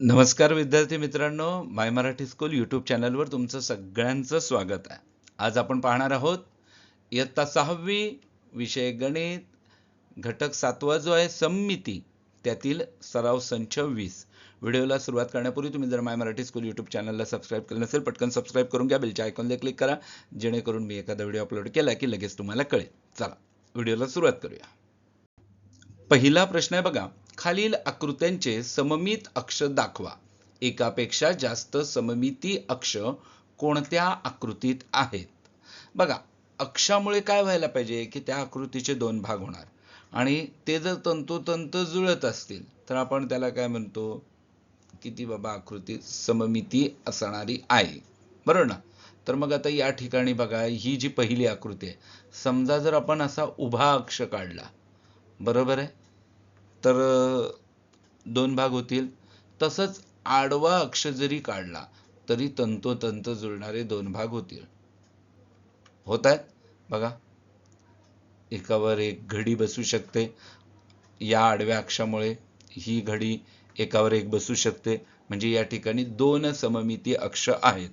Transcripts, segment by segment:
नमस्कार विद्यार्थी मित्रांनो माय मराठी स्कूल यूट्यूब चॅनलवर तुमचं सगळ्यांचं स्वागत आहे. आज आपण पाहणार आहोत इयत्ता सहावी विषय गणित घटक सातवा जो आहे सममिती त्यातील सराव संच वीस. व्हिडिओला सुरुवात करण्यापूर्वी तुम्ही जर माय मराठी स्कूल यूट्यूब चॅनलला सबस्क्राईब केलं नसेल पटकन सबस्क्राईब करून घ्या बेलच्या आयकॉनला क्लिक करा जेणेकरून मी एखादा व्हिडिओ अपलोड केला की लगेच तुम्हाला कळेल. चला व्हिडिओला सुरुवात करूया. पहिला प्रश्न आहे बघा खालील आकृत्यांचे सममित अक्ष दाखवा. एकापेक्षा जास्त सममिती अक्ष कोणत्या आकृतीत आहेत? बघा अक्षामुळे काय व्हायला पाहिजे की त्या आकृतीचे दोन भाग होणार. आणि ते जर तंतोतंत जुळत असतील तर आपण त्याला काय म्हणतो? किती बाबा आकृती सममिती असणारी आहे. बरोबर ना? तर मग आता या ठिकाणी बघा ही जी पहिली आकृती आहे समजा जर आपण असा उभा अक्ष काढला बरोबर आहे? तर दोन भाग होतील. तसंच आडवा अक्ष जरी काढला तरी तंतोतंत जुळणारे दोन भाग होतील. होत आहेत? बघा. एकावर एक घडी बसू शकते. या आडव्या अक्षामुळे ही घडी एकावर एक बसू शकते. म्हणजे या ठिकाणी दोन सममिती अक्ष आहेत.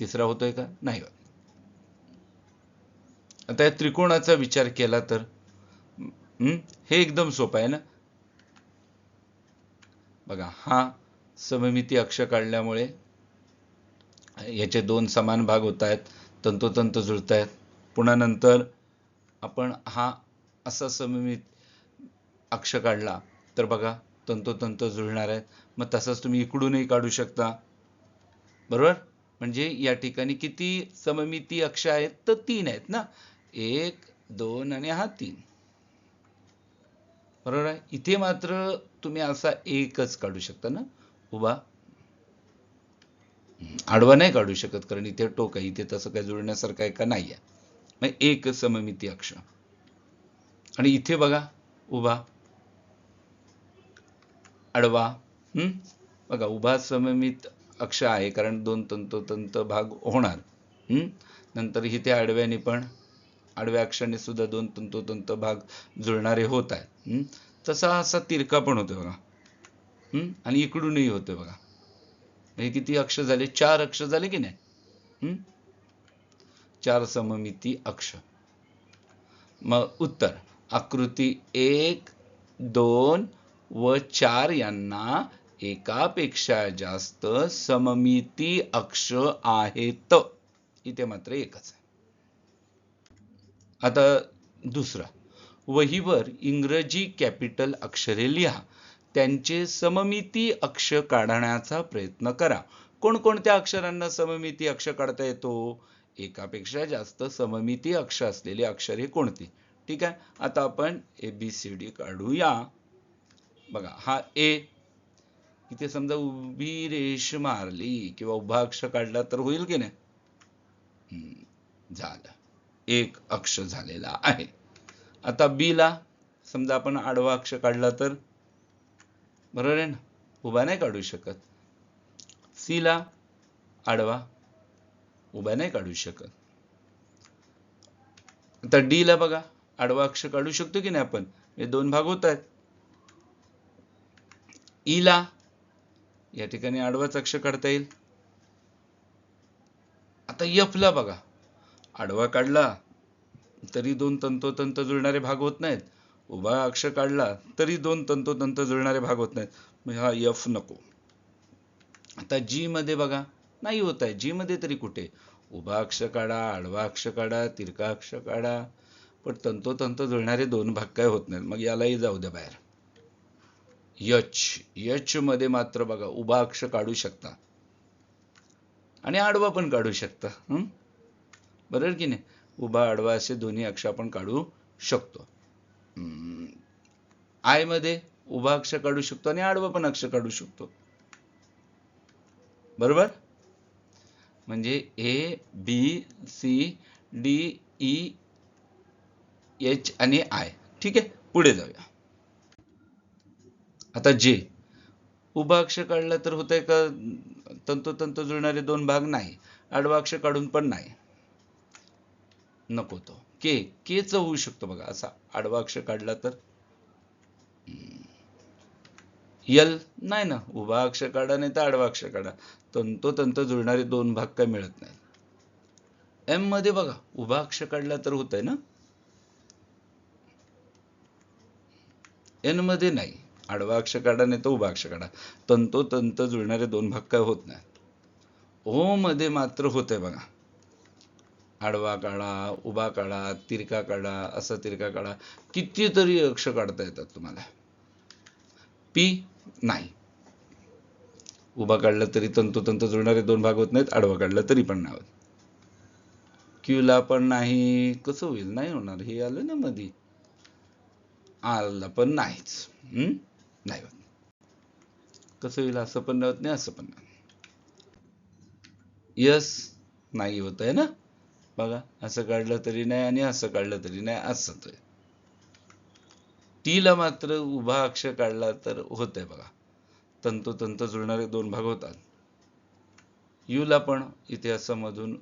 तिसरा होतोय का? नाही आता या त्रिकोणाचा विचार केला तर हम्म, हे एकदम सोपं आहे ना? बघा हा सममिती अक्ष काढल्यामुळे याचे दोन समान भाग होत आहेत तंतोतंत जुळत आहेत पुन्हा नंतर आपण हा असा सममित अक्ष काढला तर बघा तंतोतंत जुळणार आहेत मग तसंच तुम्ही इकडूनही काढू शकता. बरोबर? म्हणजे या ठिकाणी किती सममिती अक्ष आहेत तर तीन आहेत ना? एक दोन आणि हा तीन. बरोबर आहे? इथे मात्र तुम्ही असा एकच काढू शकता ना? उभा. आडवा नाही काढू शकत कारण इथे टोक आहे इथे तसं काही जुळण्यासारखं आहे का नाही आहे मग एक सममिती अक्ष. आणि इथे बघा उभा. आडवा. हम्म बघा उभा सममित अक्ष आहे कारण दोन तंतोतंत भाग होणार. हम्म नंतर इथे आडव्याने पण आडव्या अक्षाने सुद्धा दोन तंतोतंत भाग जुळणारे होत आहेत. हम्म? तसा असा तिरका पण होतो बघा. हम्म? आणि इकडूनही होतोय बघा. हे किती अक्ष झाले? चार अक्ष झाले की नाही? चार सममिती अक्ष. मग उत्तर. आकृती एक दोन व चार यांना एकापेक्षा जास्त सममिती अक्ष आहेत. इथे मात्र एकच आहे. आता दुसरा. वहीवर इंग्रजी कॅपिटल अक्षरे लिहा. त्यांचे सममिती अक्ष काढण्याचा प्रयत्न करा. कोणकोणत्या अक्षरांना सममिती अक्ष काढता येतो? एकापेक्षा जास्त सममिती अक्ष असलेली अक्षरे कोणती? ठीक आहे? आता आपण ए बी सी डी काढूया. बघा हा ए इथे समजा उभी रेष मारली किंवा उभा अक्ष काढला तर होईल की नाही? झालं. एक अक्ष झालेला आहे. आता बी ला समजा आपण आडवा अक्ष काढला तर? बरोबर आहे ना? उभा नाही काढू शकत. सी ला आडवा उभा नाही काढू शकत. आता डी ला बघा आडवा अक्ष काढू शकतो की नाही आपण? हे दोन भाग होत आहेत. ई ला या ठिकाणी आडवाच अक्ष काढता येईल. आता यफ ला बघा आडवा काढला तरी दोन तंतोतंत जुळणारे भाग होत नाहीत. उभा अक्ष काढला तरी दोन तंतोतंत जुळणारे भाग होत नाहीत. म्हणजे हा यफ नको. आता जी मध्ये बघा. नाही होत आहे. जी मध्ये तरी कुठे? उभा अक्ष काढा आडवा अक्ष काढा तिरका अक्ष काढा. पण तंतोतंत जुळणारे दोन भाग काय होत नाहीत? मग यालाही जाऊ द्या बाहेर. यच यच मध्ये मात्र बघा. उभा अक्ष काढू शकता. आणि आडवा पण काढू शकता. हम्म बरोबर की नाही? उभा आडवा असे दोन्ही अक्ष आपण काढू शकतो. हम्म. आयमध्ये उभा अक्ष काढू शकतो आणि आडवा पण अक्ष काढू शकतो. बरोबर? म्हणजे A B C D E H आणि आय. ठीक आहे? पुढे जाऊया. आता जे. उभा अक्ष काढला तर होतंय का? तंतोतंत जुळणारे दोन भाग नाही. आडवा अक्ष काढून पण नाही. नको तो. के केच होऊ शकतो बघा असा आडवा अक्ष काढला तर? यल नाही ना उभा अक्ष काढा नाही तर आडवा अक्ष काढा. तंतोतंत जुळणारे दोन भाग काय मिळत नाही. एममध्ये बघा उभा अक्ष काढला तर होत आहे ना? एनमध्ये नाही. आडवा अक्ष काढा नाही तर उभा अक्ष काढा. तंतोतंत जुळणारे दोन भाग काय होत नाही. ओ मध्ये मात्र होत आहे बघा. आडवा काढा उभा काढा तिरका काढा असा तिरका काढा. कितीतरी अक्ष काढता येतात तुम्हाला. पी नाही. उभा काढला तरी तंतोतंत जुळणारे दोन भाग होत नाहीत आडवा काढला तरी पण नाही होत. क्यूला पण नाही. कसं होईल? नाही होणार. हे आलं ना मधी. आला पण नाहीच. हम्म? नाही होत. कसं होईल? असं पण नाही होत नाही असं पण नाही यस नाही होत आहे ना? बघा असं काढलं तरी नाही आणि असं काढलं तरी नाही असं होतंय टीला मात्र उभा अक्ष काढला तर होत आहे बघा. तंतोतंत जुळणारे दोन भाग होतात. यूला पण इथे असं मधून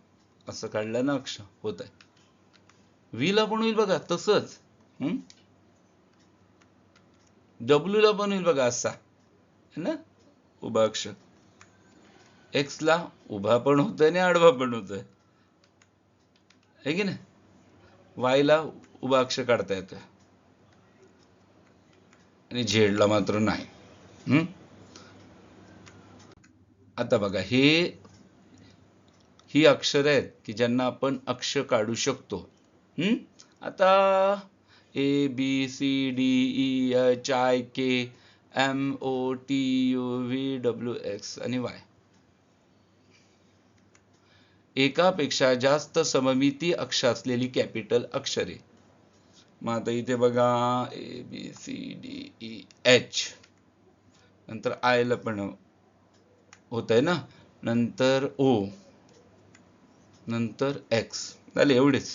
असं काढलं ना अक्ष होत आहे व्हीला पण होईल बघा तसंच. डब्ल्यू ला पण होईल बघा असा. है ना? उभा अक्ष. एक्स ला उभा पण होतोय आणि आडवा पण होतोय. आहे की नाही? वाय ला उभा अक्ष काढता येतोय. आणि झेडला मात्र नाही. हम्म? आता बघा हे ही अक्षर आहेत की ज्यांना आपण अक्ष काढू शकतो. हम्म? आता A B C D E H I K M O T U V W X आणि वाय. एकापेक्षा जास्त सममिती अक्ष असलेली कॅपिटल अक्षरे. मग आता इथे बघा A B C D E H नंतर आय ला पण होत आहे ना? नंतर ओ नंतर एक्स झाले एवढेच.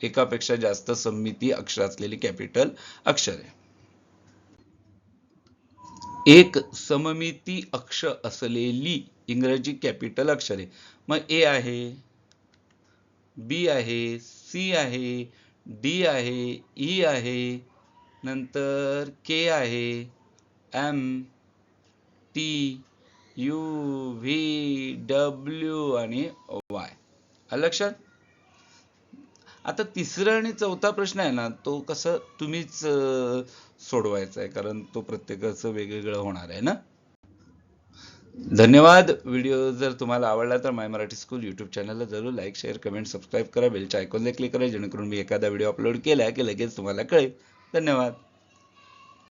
एकापेक्षा जास्त सममिती अक्षर असलेली कॅपिटल अक्षरे. एक सममिती अक्ष असलेली इंग्रजी कॅपिटल अक्षरे. मग ए आहे बी आहे सी आहे डी आहे ई आहे नंतर के आहे M T U V W आणि वाय. लक्षात? आता तिसरा आणि चौथा प्रश्न आहे ना तो कसं तुम्हीच सोडवायचा आहे कारण तो प्रत्येकाचं वेगवेगळं होणार आहे ना? धन्यवाद. व्हिडिओ जर तुम्हाला आवडला तर माय मराठी स्कूल यूट्यूब चॅनलला जरूर लाईक शेअर कमेंट सबस्क्राईब करा. बेलच्या आयकॉनला क्लिक करा जेणेकरून मी एखादा व्हिडिओ अपलोड केला की लगेच तुम्हाला कळेल. धन्यवाद.